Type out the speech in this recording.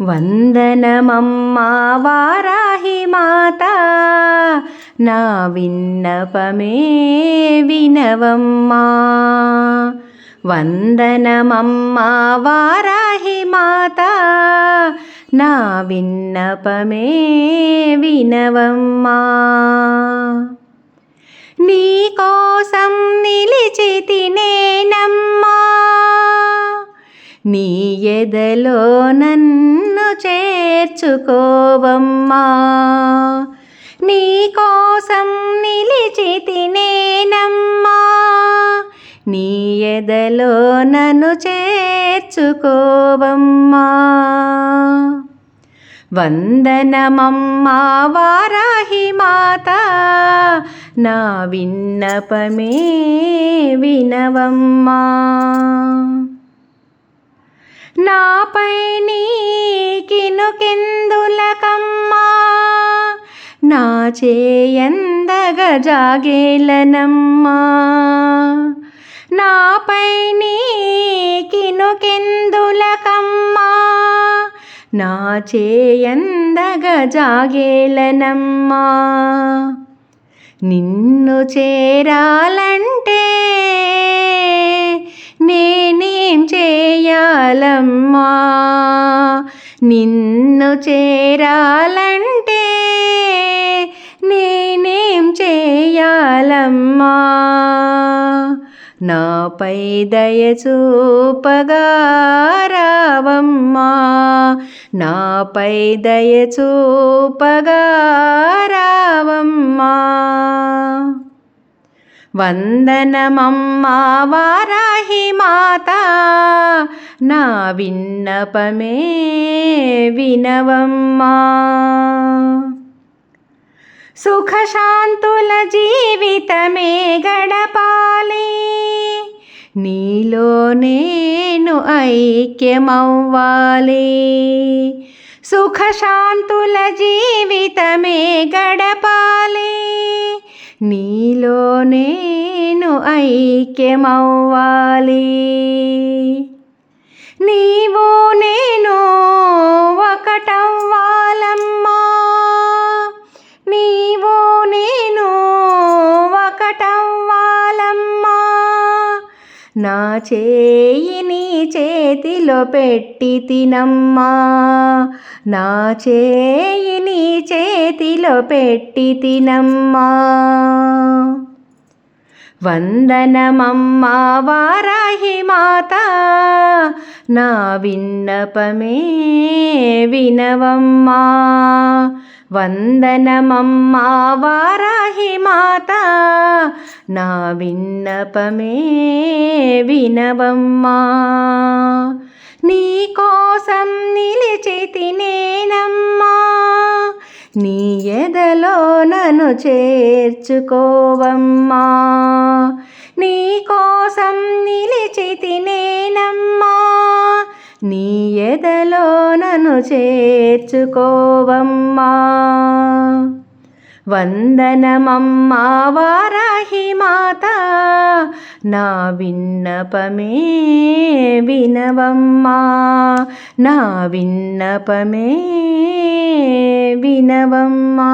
వందనమమ్మా వారాహి మాత నా విన్నపమే వినవమ్మా. వందనమమ్మా వారాహి మాత నా విన్నపమే వినవమ్మా. నీ కోసం నీ ఎదలో నన్ను చేర్చుకోవమ్మా. నీ కోసం నిలిచి తినేనమ్మా. నీ ఎదలో నన్ను చేర్చుకోవమ్మా. వందనమమ్మా వారాహి మాత నా విన్నపమే వినవమ్మా. నాపై నీకినుకెందులకమ్మా? నా చేయందగ జాగేలనమ్మా నాపై నీకినుకెందులకమ్మా? నా చేయందగ జాగేలనమ్మా నిన్ను చేరాలంటే నేనేం చేయాలమ్మా నిన్ను చేరాలంటే నేనేం చేయాలమ్మా. నాపై దయచూపగా రావమ్మా. నాపై దయచూపగా రావమ్మా. వందనమమ్మా వారాహి మాతా. నా విన్నపమే వినవమ్మా. సుఖశాంతుల జీవితమే గడపాలి. నీలో నేను ఐక్యమవ్వాలి. సుఖశాంతుల జీవితమే గడపాలి. నీలో నేను ఐక్యమవ్వాలి. నీవు నేను ఒకటవ్వాలమ్మా. నీవు నేను ఒకటవ్వాలమ్మా. నా చేయి నీ చేతిలో పెట్టి తినమ్మా. నా చేయి నీ చేతిలో పెట్టి తినమ్మా. వందనమమ్మా వారాహి మాత నా విన్నపమే వినవమ్మా. వందనమమ్మా వారాహి మాత నా విన్నపమే వినవమ్మా. నీ కోసం నిలిచి తినేనమ్మా. నీ ఎదలో నన్ను చేర్చుకోవమ్మా. నీ కోసం నిలిచి తినేనమ్మా. నీ ఎదలో నన్ను చేర్చుకోవమ్మా. వందనమమ్మా వారాహి మాత నా విన్నపమే వినవమ్మా. నా విన్నపమే వినవమ్మా